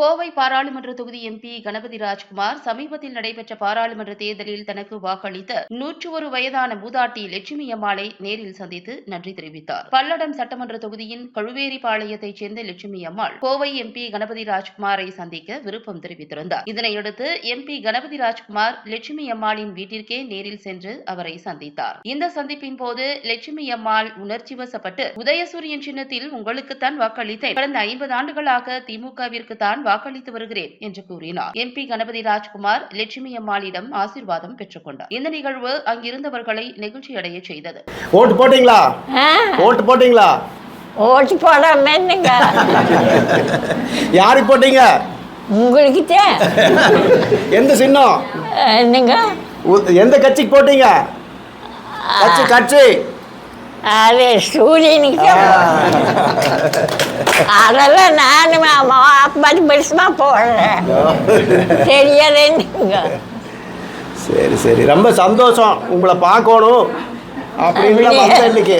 கோவை பாராளுமன்ற தொகுதி எம்பி கணபதி ராஜ்குமார் சமீபத்தில் நடைபெற்ற பாராளுமன்ற தேர்தலில் தனக்கு வாக்களித்த நூற்று ஒரு வயதான மூதாட்டி லட்சுமி அம்மாளை நேரில் சந்தித்து நன்றி தெரிவித்தார். பல்லடம் சட்டமன்ற தொகுதியின் கழுவேரிபாளையத்தைச் சேர்ந்த லட்சுமி அம்மாள் கோவை எம்பி கணபதி ராஜ்குமாரை சந்திக்க விருப்பம் தெரிவித்திருந்தார். இதனையடுத்து எம்பி கணபதி ராஜ்குமார் லட்சுமி அம்மாளின் வீட்டிற்கே நேரில் சென்று அவரை சந்தித்தார். இந்த சந்திப்பின் போது லட்சுமி அம்மாள் உணர்ச்சி வசப்பட்டு உதயசூரியன் சின்னத்தில் உங்களுக்குத்தான் வாக்களித்தேன். கடந்த ஐம்பது ஆண்டுகளாக திமுகவிற்கு தான் வாக்களித்து வருகிறேன் என்று கூறினார். எம்பி கணபதி ராஜ்குமார் லட்சுமி அம்மாளிடம் ஆசீர்வாதம் பெற்றுக் கொண்டார் இந்த நிகழ்வு அங்கிருந்தவர்களை நெகிழ்ச்சியடைய செய்தது. ஓட்டு போட்டீங்களா? ஓட்டு போட்டீங்களா? ஓட்டு போடாம என்னங்க? யாருக்கு போட்டீங்க? உங்களுக்கு தான் எந்த சின்னம்? என்னங்க? எந்த கட்சிக்கு போட்டீங்க? கட்சி கட்சி. அது சூரியனுக்கு. அதெல்லாம் நானும் அப்படி பெருசுமா போடுறேன். தெரியாது என்னங்க சரி சரி. ரொம்ப சந்தோஷம். உங்களை பார்க்கணும். அப்படின்னு இன்னைக்கு.